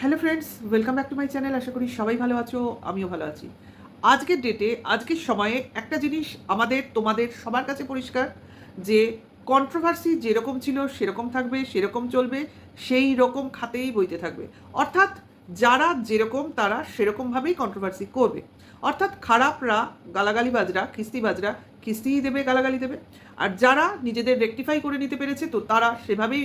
Hello friends, welcome back to my channel. আশা করি সবাই ভালো আছো, আমিও ভালো আছি। আজকের ডেটে আজকের সময়ে একটা জিনিস আমাদের, তোমাদের, সবার কাছে পরিষ্কার যে কন্ট্রোভার্সি যেরকম ছিল সেরকম থাকবে, সেরকম চলবে, সেই রকম খাতেই বইতে থাকবে। অর্থাৎ যারা যেরকম তারা সেরকমভাবেই কন্ট্রোভার্সি করবে। অর্থাৎ খারাপরা, গালাগালিবাজরা, খিস্তিবাজরা খিস্তিই দেবে, গালাগালি দেবে। আর যারা নিজেদের রেকটিফাই করে নিতে পেরেছে, তো তারা সেভাবেই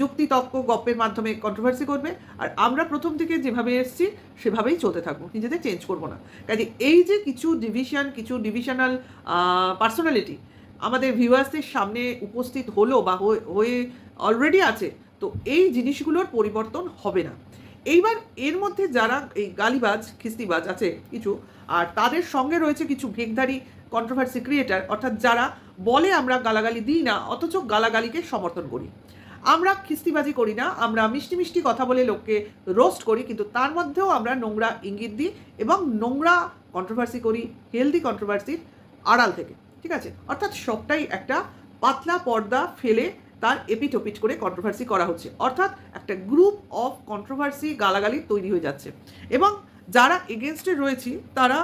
যুক্তি তর্ক গপ্পের মাধ্যমে কন্ট্রোভার্সি করবে। আর আমরা প্রথম থেকে যেভাবে এসেছি, সেভাবেই চলতে থাকব। নিজেদের চেঞ্জ করব না। কাজে এই যে কিছু ডিভিশন কিছু ডিভিশনাল পার্সোনালিটি আমাদের ভিউয়ার্সদের সামনে উপস্থিত হলো বা হয়ে অলরেডি আছে, তো এই জিনিসগুলোর পরিবর্তন হবে না। এইবার এর মধ্যে যারা এই গালিবাজ, খিস্তিবাজ আছে কিছু, আর তাদের সঙ্গে রয়েছে কিছু ভেগধারী কন্ট্রোভার্সি ক্রিয়েটার অর্থাৎ যারা বলে আমরা গালাগালি দিই না, অথচ গালাগালিকে সমর্থন করি। আমরা খিস্তিবাজি করি না, আমরা মিষ্টি মিষ্টি কথা বলে লোককে রোস্ট করি, কিন্তু তার মধ্যেও আমরা নোংরা ইঙ্গিত দিই এবং নোংরা কন্ট্রোভার্সি করি হেলদি কন্ট্রোভার্সির আড়াল থেকে। ঠিক আছে? অর্থাৎ সবটাই একটা পাতলা পর্দা ফেলে তার এপিট ওপিট করে কন্ট্রোভার্সি করা হচ্ছে। অর্থাৎ একটা গ্রুপ অফ কন্ট্রোভার্সি গালাগালি তৈরি হয়ে যাচ্ছে। এবং যারা এগেনস্টে রয়েছি, তারা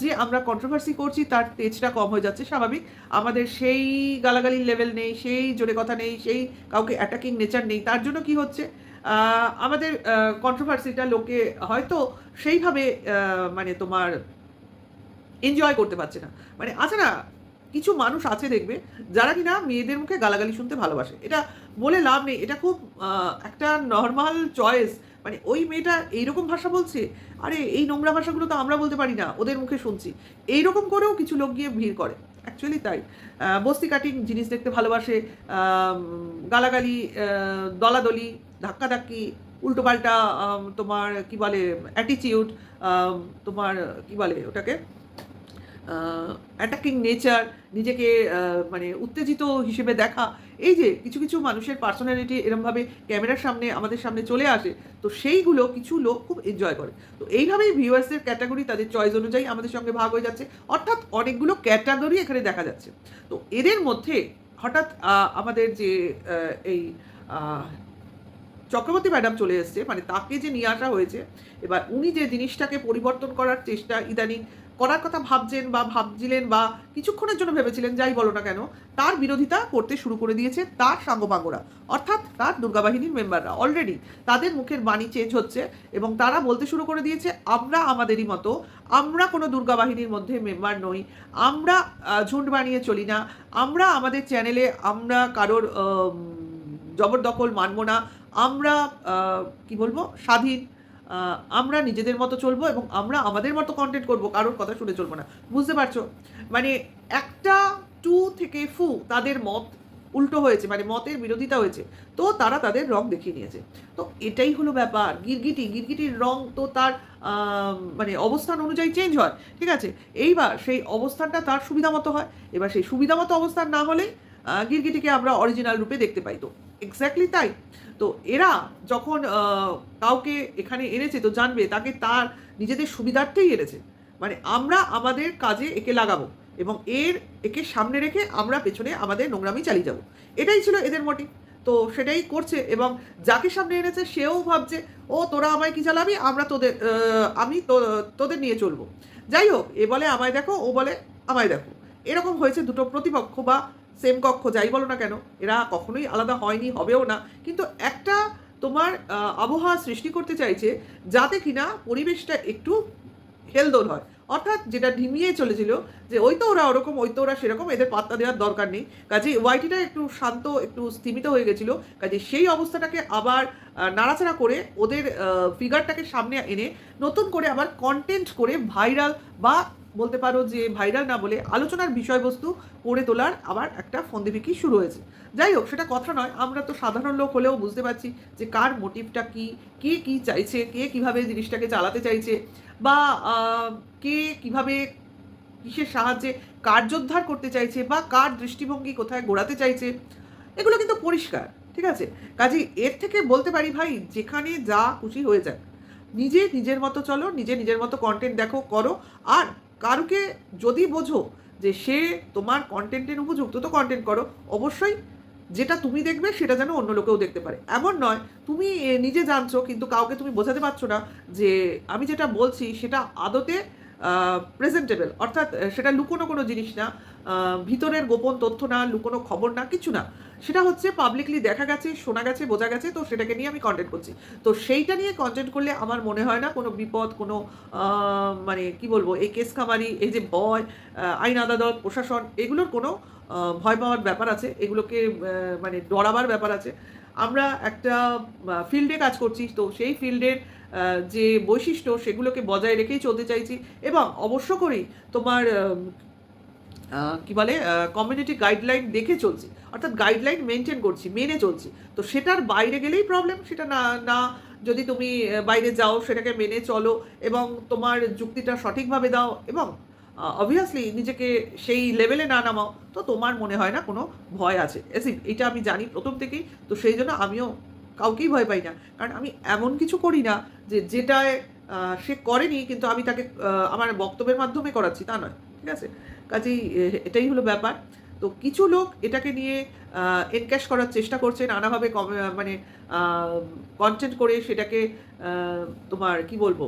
যে আমরা কন্ট্রোভার্সি করছি, তার তেজটা কম হয়ে যাচ্ছে, স্বাভাবিক। আমাদের সেই গালাগালির লেভেল নেই, সেই জোরে কথা নেই, সেই কাউকে অ্যাটাকিং নেচার নেই। তার জন্য কি হচ্ছে? আমাদের কন্ট্রোভার্সিটা লোকে হয়তো সেইভাবে মানে তোমার এনজয় করতে পারছে না। মানে আছে না কিছু মানুষ আছে দেখবে যারা কিনা মেয়েদের মুখে গালাগালি শুনতে ভালোবাসে। এটা বলে লাভ নেই, এটা খুব একটা নর্মাল চয়েস মানে ওই মেয়েটা এইরকম ভাষা বলছে, আরে এই নোংরা ভাষাগুলো তো আমরা বলতে পারি না, ওদের মুখে শুনছি। এইরকম করেও কিছু লোক গিয়ে ভিড় করে অ্যাকচুয়ালি তাই। বস্তি কাটিং জিনিস দেখতে ভালোবাসে গালাগালি দলাদলি, ধাক্কাধাক্কি, উল্টোপাল্টা তোমার কি বলে অ্যাটিচিউড তোমার কি বলে ওটাকে? অ্যাটাকিং নেচার নিজেকে মানে উত্তেজিত হিসেবে দেখা। এই যে কিছু কিছু মানুষের পার্সোনালিটি এরমভাবে ক্যামেরার সামনে, আমাদের সামনে চলে আসে, তো সেইগুলো কিছু লোক খুব এনজয় করে। তো এইভাবেই ভিউয়ার্সের ক্যাটাগরি তাদের চয়েস অনুযায়ী আমাদের সঙ্গে ভাগ হয়ে যাচ্ছে। অর্থাৎ অনেকগুলো ক্যাটাগরি এখানে দেখা যাচ্ছে। তো এদের মধ্যে হঠাৎ আমাদের যে এই চক্রবর্তী ম্যাডাম চলে এসছে। মানে তাকে যে নিয়ে আসা হয়েছে, এবার উনি যে জিনিসটাকে পরিবর্তন করার চেষ্টা ইদানিং করার কথা ভাবছেন বা ভাবছিলেন বা কিছুক্ষণের জন্য ভেবেছিলেন, যাই বলো না কেন, তার বিরোধিতা করতে শুরু করে দিয়েছে তার সাঙ্গপাঙ্গরা। অর্থাৎ তার দুর্গাবাহিনীর মেম্বাররা। অলরেডি তাদের মুখের বাণী চেঞ্জ হচ্ছে এবং তারা বলতে শুরু করে দিয়েছে, আমরা আমাদেরই মতো, আমরা কোনো দুর্গাবাহিনীর মধ্যে মেম্বার নই, আমরা ঝুন্ড বানিয়ে চলি না, আমরা আমাদের চ্যানেলে আমরা কারোর জবরদখল মানব না, আমরা কি বলব, স্বাধীন আমরা নিজেদের মতো চলবো এবং আমরা আমাদের মতো কন্টেন্ট করব কারোর কথা শুনে চলবো না। বুঝতে পারছ? মানে একটা টু থেকে ফু তাদের মত উল্টো হয়েছে মানে মতের বিরোধিতা হয়েছে। তো তারা তাদের রং দেখিয়ে নিয়েছে। তো এটাই হলো ব্যাপার। গিরগিটি গিরগিটির রং তো তার মানে অবস্থান অনুযায়ী চেঞ্জ হয় ঠিক আছে? এইবার সেই অবস্থানটা তার সুবিধা মতো হয়। এবার সেই সুবিধা মতো অবস্থান না আহ, গিরগিটিকে আমরা অরিজিনাল রূপে দেখতে পাই তো। এক্স্যাক্টলি তাই। তো এরা যখন কাউকে এখানে এনেছে, তো জানবে তাকে তার নিজেদের সুবিধার্থেই এনেছে। মানে আমরা আমাদের কাজে একে লাগাবো এবং এর, একে সামনে রেখে আমরা পেছনে আমাদের নোংরামি চালিয়ে যাব। এটাই ছিল এদের মোটিভ তো সেটাই করছে এবং যাকে সামনে এনেছে সেও ভাবছে, ও, তোরা আমায় কি চালাবি? আমরা তোদের আমি তোদের নিয়ে চলবো। যাই হোক, এ বলে আমায় দেখো, ও বলে আমায় দেখো। এরকম হয়েছে দুটো প্রতিপক্ষ বা সেম কক্ষ, যাই বলো না কেন, এরা কখনোই আলাদা হয়নি, হবেও না। কিন্তু একটা তোমার আবহাওয়া সৃষ্টি করতে চাইছে, যাতে কিনা পরিবেশটা একটু হেলদোল হয়। অর্থাৎ যেটা ঢিমিয়ে চলেছিল, যে ওই তো ওরা ওরকম, ওই তো ওরা সেরকম, এদের পাত্তা দেওয়ার দরকার নেই। কাজে ওয়াইটিটা একটু শান্ত, একটু স্থিমিত হয়ে গেছিল। কাজে সেই অবস্থাটাকে আবার নাড়াচাড়া করে ওদের ফিগারটাকে সামনে এনে নতুন করে আবার কন্টেন্ট করে ভাইরাল বা বলতে পারো যে ভাইরাল না বলে আলোচনার বিষয়বস্তু করে তোলার আবার একটা ফন্দিফিকি শুরু হয়েছে। যাই হোক, সেটা কথা নয়। আমরা তো সাধারণ লোক হলেও বুঝতে পারছি যে কার মোটিভটা কি, কে কি চাইছে, কে কীভাবে জিনিসটাকে চালাতে চাইছে বা কে কীভাবে কিসের সাহায্যে কার্যোদ্ধার করতে চাইছে বা কার দৃষ্টিভঙ্গি কোথায় গোড়াতে চাইছে, এগুলো কিন্তু পরিষ্কার, ঠিক আছে? কাজে এর থেকে বলতে পারি ভাই, যেখানে যা খুশি হয়ে যাক। নিজে নিজের মতো চলো, নিজে নিজের মতো কন্টেন্ট দেখো, করো, আর কারুকে যদি বোঝো যে সে তোমার কন্টেন্টের উপযুক্ত, তো কন্টেন্ট করো। অবশ্যই যেটা তুমি দেখবে, সেটা যেন অন্য লোকেও দেখতে পারে। এমন নয়, তুমি নিজে জানছো, কিন্তু কাউকে তুমি বোঝাতে পারছ না যে, আমি যেটা বলছি, সেটা আদতে প্রেজেন্টেবল অর্থাৎ সেটা লুকোনো কোনো জিনিস না ভিতরের গোপন তথ্য না লুকোনো খবর না কিছু না। সেটা হচ্ছে পাবলিকলি দেখা গেছে শোনা গেছে বোঝা গেছে তো সেটাকে নিয়ে আমি কন্টেন্ট করছি। তো সেইটা নিয়ে কন্টেন্ট করলে আমার মনে হয় না কোনো বিপদ কোনো মানে কি বলব এই কেস কামারি এই যে আহ, আইন আদালত প্রশাসন এগুলোর কোনো ভয় পাওয়ার ব্যাপার আছে। এগুলোকে মানে ডরাবার ব্যাপার আছে। আমরা একটা ফিল্ডে কাজ করছি, তো সেই ফিল্ডের যে বৈশিষ্ট্য সেগুলোকে বজায় রেখেই চলতে চাইছি এবং অবশ্য করেই তোমার কি বলে কমিউনিটি গাইডলাইন দেখে চলছি, অর্থাৎ গাইডলাইন মেনটেন করছি, মেনে চলছি। তো সেটার বাইরে গেলেই প্রবলেম সেটা না না যদি তুমি বাইরে যাও, সেটাকে মেনে চলো এবং তোমার যুক্তিটা সঠিকভাবে দাও এবং অবভিয়াসলি নিজেকে সেই লেভেলে না নামাও, তো তোমার মনে হয় না কোনো ভয় আছে। এসি এটা আমি জানি প্রথম থেকেই, তো সেই জন্য আমিও কাউকেই ভয় পাই না। কারণ আমি এমন কিছু করি না যে যেটায় সে করেনি, কিন্তু আমি তাকে আমার বক্তব্যের মাধ্যমে করাচ্ছি, তা নয়, ঠিক আছে? কাজেই এটাই হলো ব্যাপার। তো কিছু লোক এটাকে নিয়ে এনক্যাশ করার চেষ্টা করছে, নানাভাবে মানে কন্টেন্ট করে সেটাকে তোমার কি বলব?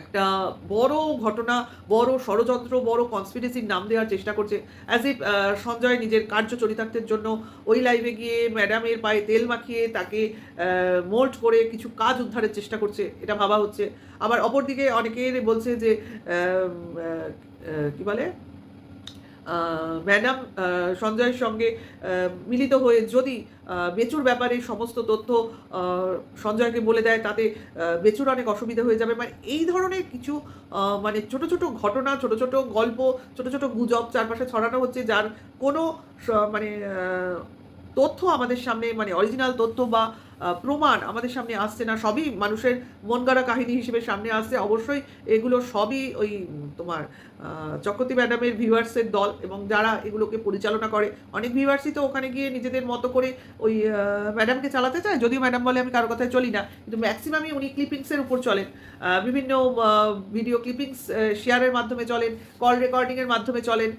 একটা বড় ঘটনা, বড় ষড়যন্ত্র, বড় কনসপিরেসির নাম দেওয়ার চেষ্টা করছে। অ্যাজ ইফ সঞ্জয় নিজের কার্য চরিতার্থের জন্য ওই লাইভে গিয়ে ম্যাডামের পায়ে তেল মাখিয়ে তাকে মোল্ড করে কিছু কাজ উদ্ধারের চেষ্টা করছে, এটা ভাবা হচ্ছে। আবার অপরদিকে অনেকের বলছে যে কি বলে? ম্যাডাম সঞ্জয়ের সঙ্গে মিলিত হয়ে যদি বেচুর ব্যাপারে সমস্ত তথ্য সঞ্জয়কে বলে দেয়, তাতে বেচুর অনেক অসুবিধা হয়ে যাবে। মানে এই ধরনের কিছু মানে ছোট ছোট ঘটনা, ছোট ছোট গল্প, ছোট ছোট গুজব চারপাশে ছড়ানো হচ্ছে, যার কোনো মানে তথ্য আমাদের সামনে মানে অরিজিনাল তথ্য বা প্রমাণ আমাদের সামনে আসছে না। সবই মানুষের মন গড়া কাহিনী হিসেবে সামনে আসছে। অবশ্যই এগুলো সবই ওই তোমার চক্রবর্তী ম্যাডামের ভিউয়ার্সের দল এবং যারা এগুলোকে পরিচালনা করে। অনেক ভিউয়ার্সই তো ওখানে গিয়ে নিজেদের মতো করে ওই ম্যাডামকে চালাতে চায়। যদিও ম্যাডাম বলে, আমি কারও কথায় চলি না। কিন্তু ম্যাক্সিমামই উনি ক্লিপিংসের উপর চলেন। বিভিন্ন ভিডিও ক্লিপিংস শেয়ারের মাধ্যমে চলেন, কল রেকর্ডিংয়ের মাধ্যমে চলেন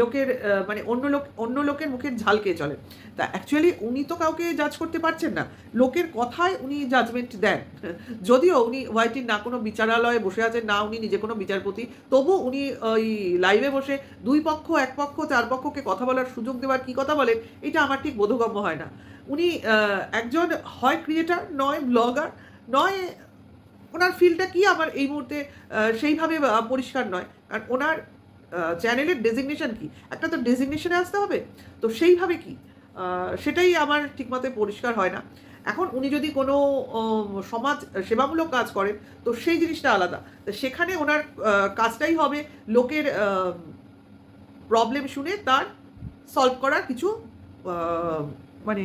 লোকের মানে অন্য লোক, অন্য লোকের মুখের ঝালকে চলেন। তা অ্যাকচুয়ালি উনি তো কাউকে জাজ করতে পারছেন না। লোকের কথায় উনি জাজমেন্ট দেন। যদিও উনি হোয়াইটির না কোনো বিচারালয়ে বসে আছেন, না উনি নিজে কোনো বিচারপতি তবু উনি ওই লাইভে বসে দুই পক্ষ, এক পক্ষ, চার পক্ষকে কথা বলার সুযোগ দেওয়ার কি কথা বলেন, এটা আমার ঠিক বোধগম্য হয় না। উনি একজন হয় ক্রিয়েটার নয় ব্লগার নয়, ওনার ফিল্ডটা কি আমার এই মুহূর্তে সেইভাবে পরিষ্কার নয়। কারণ ওনার চ্যানেলের ডেজিগনেশন কি? একটা তো ডেজিগনেশনে আসতে হবে, তো সেইভাবে কি? সেটাই আমার ঠিকমতো পরিষ্কার হয় না। এখন উনি যদি কোনো সমাজ সেবামূলক কাজ করেন, তো সেই জিনিসটা আলাদা। তো সেখানে ওনার কাজটাই হবে লোকের প্রবলেম শুনে তার সলভ করার কিছু মানে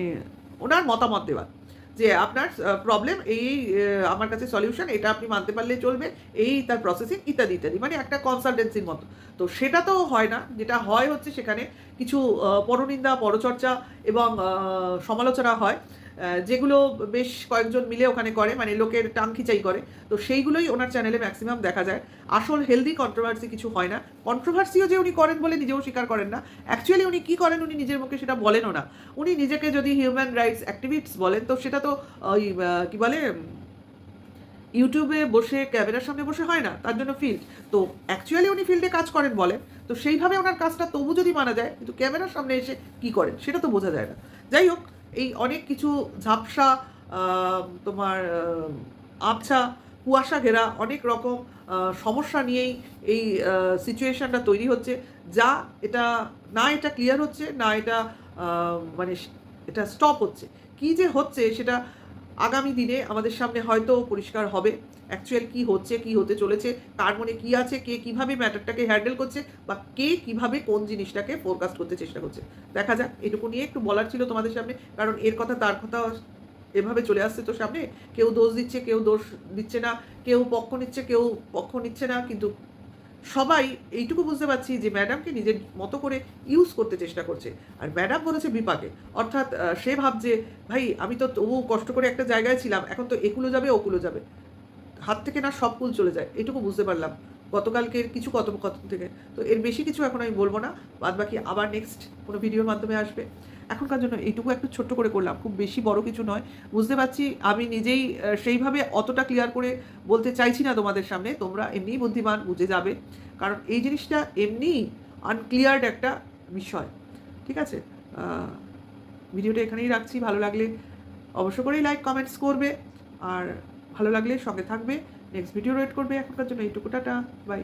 ওনার মতামত দেওয়া যে আপনার প্রবলেম এই আমার কাছে সলিউশন এটা আপনি মানতে পারলে চলবে, এই তার প্রসেসিং ইত্যাদি ইত্যাদি। মানে একটা কনসালটেন্সির মতো। তো সেটা তো হয় না। যেটা হয় হচ্ছে সেখানে কিছু পরনিন্দা, পরচর্চা এবং সমালোচনা হয়। যেগুলো বেশ কয়েকজন মিলে ওখানে করে মানে লোকের টাং খিচাই করে, তো সেইগুলোই ওনার চ্যানেলে ম্যাক্সিমাম দেখা যায়। আসল হেলদি কন্ট্রোভার্সি কিছু হয় না। কন্ট্রোভার্সিও যে উনি করেন বলে নিজেও স্বীকার করেন না। অ্যাকচুয়ালি উনি কী করেন উনি নিজের মুখে সেটা বলেনও না। উনি নিজেকে যদি হিউম্যান রাইটস অ্যাক্টিভিস্ট বলেন, তো সেটা তো, ওই কি বলে ইউটিউবে বসে ক্যামেরার সামনে বসে হয় না, তার জন্য ফিল্ড তো অ্যাকচুয়ালি উনি ফিল্ডে কাজ করেন বলেন। তো সেইভাবে ওনার কাজটা তবু যদি মানা যায়, কিন্তু ক্যামেরার সামনে এসে কি করেন, সেটা তো বোঝা যায় না। যাই হোক এই অনেক কিছু ঝাপসা তোমার আবছা, কুয়াশা ঘেরা অনেক রকম সমস্যা নিয়েই এই সিচুয়েশানটা তৈরি হচ্ছে। যা এটা, না এটা ক্লিয়ার হচ্ছে, না এটা মানে এটা স্টপ হচ্ছে। কি যে হচ্ছে সেটা আগামী দিনে আমাদের সামনে হয়তো পরিষ্কার হবে। অ্যাকচুয়াল কি হচ্ছে, কি হতে চলেছে কার মনে কি আছে, কে কীভাবে ম্যাটারটাকে হ্যান্ডেল করছে, বা কে কীভাবে কোন জিনিসটাকে ফোরকাস্ট করতে চেষ্টা করছে। দেখা যাক, এটুকু নিয়ে একটু বলার ছিল তোমাদের সামনে, কারণ এর কথা তার কথা এভাবে চলে আসছে তো সামনে। কেউ দোষ দিচ্ছে, কেউ দোষ দিচ্ছে না, কেউ পক্ষ নিচ্ছে, কেউ পক্ষ নিচ্ছে না, কিন্তু সবাই এইটুকু বুঝতে পারছি যে ম্যাডামকে নিজের মতো করে ইউজ করতে চেষ্টা করছে। আর ম্যাডাম বলেছে বিপাকে। অর্থাৎ সে ভাবছে, ভাই, আমি তো তবু কষ্ট করে একটা জায়গায় ছিলাম, এখন তো একুলো যাবে, ওকুলো যাবে। হাত থেকে না সব কুল চলে যায় এটুকু বুঝতে পারলাম। গতকালকের কিছু কথোপকথন থেকে। তো এর বেশি কিছু এখন আমি বলব না বাদ বাকি আবার নেক্সট কোনো ভিডিওর মাধ্যমে আসবে। এখনকার জন্য এইটুকু একটু ছোট্ট করে করলাম, খুব বেশি বড় কিছু নয়। বুঝতে পারছি আমি নিজেই সেইভাবে অতটা ক্লিয়ার করে বলতে চাইছি না তোমাদের সামনে, তোমরা এমনিই বুদ্ধিমান, বুঝে যাবে। কারণ এই জিনিসটা এমনি আনক্লিয়ার্ড একটা বিষয়, ঠিক আছে? ভিডিওটা এখানেই রাখছি, ভালো লাগলে অবশ্য করেই লাইক কমেন্টস করবে। আর ভালো লাগলে সঙ্গে থাকবে। নেক্সট ভিডিও ওয়েট করবে। এখনকার জন্য এইটুকু টাটা বাই